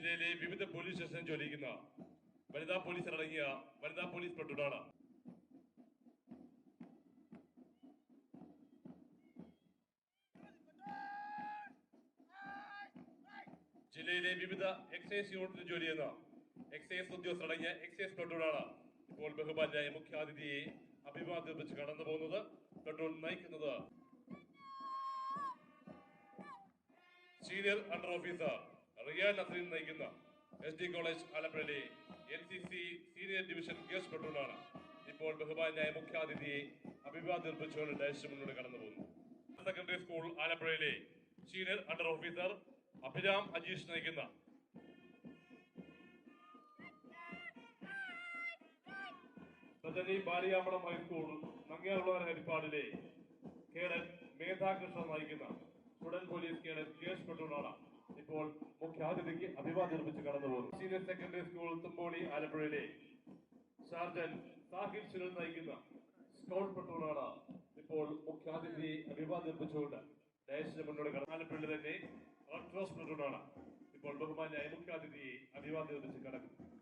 ജില്ലയിലെ വിവിധ പോലീസ് സ്റ്റേഷനിൽ ജോലിക്കുന്ന വനിതാ പോലീസ് അടങ്ങിയ വനിതാ പോലീസ് പ്ലട്ടൂണാണ് ജില്ലയിലെ വിവിധ എക്സൈസ് യൂണിറ്റിൽ ജോലി ചെയ്യുന്ന എക്സൈസ് ഉദ്യോഗസ്ഥരടങ്ങിയ എക്സൈസ് പ്ലട്ടൂണാണ് ഇപ്പോൾ ബഹുമാനായ മുഖ്യാതിഥിയെ അഭിവാദ്യം വെച്ച് കടന്നു പോകുന്നത്. പ്ലട്ടൂൺ നയിക്കുന്നത് senior under officer Riyan Naseen നയിക്കുന്ന എസ് ഡി കോളേജ് ആലപ്പുഴയിലെ N C C senior division girls പെട്രോളാണ് ഇപ്പോൾ ബഹുമാന്യായ മുഖ്യാതിഥിയെ അഭിവാദ്യം നിർമ്മിച്ചുകൊണ്ട് മുന്നോട്ട് കടന്നു പോകുന്നു സെക്കൻഡറി സ്കൂൾ ആലപ്പുഴയിലെ senior under officer Abhiram Ajeesh നയിക്കുന്ന സജനി ബാലിയാമ്പളം ഹൈസ്കൂൾ നങ്ങിയാറുള്ളവർ ഹരിപ്പാടിലെ കേഡൻ മേധാകൃഷ്ണൻ നയിക്കുന്ന സ്റ്റുഡന്റ് പോലീസ് കേഡൻ കേസ് പെട്ടൂണാണ്. ഇപ്പോൾ മുഖ്യാതിഥിക്ക് അഭിവാദ്യം നിർമ്മിച്ച് കടന്നു പോകുന്നു സീനിയർ സെക്കൻഡറി സ്കൂൾ തുമ്പോളി ആലപ്പുഴയിലെ സാർജൻ സാഹിബ് സുനിൽ നയിക്കുന്ന സ്കൗട്ട് പെട്ടൂണാണ് ഇപ്പോൾ മുഖ്യാതിഥിയെ അഭിവാദ്യം നിർമ്മിച്ചുകൊണ്ട് ഡയസിന് മുന്നോട്ട് കടന്നു ആലപ്പുഴയിൽ തന്നെ റെഡ് ക്രോസ് പെട്ടൂണാണ് ഇപ്പോൾ ബഹുമാന്യ മുഖ്യാതിഥിയെ അഭിവാദ്യം നിർമ്മിച്ച് കടക്കുന്നു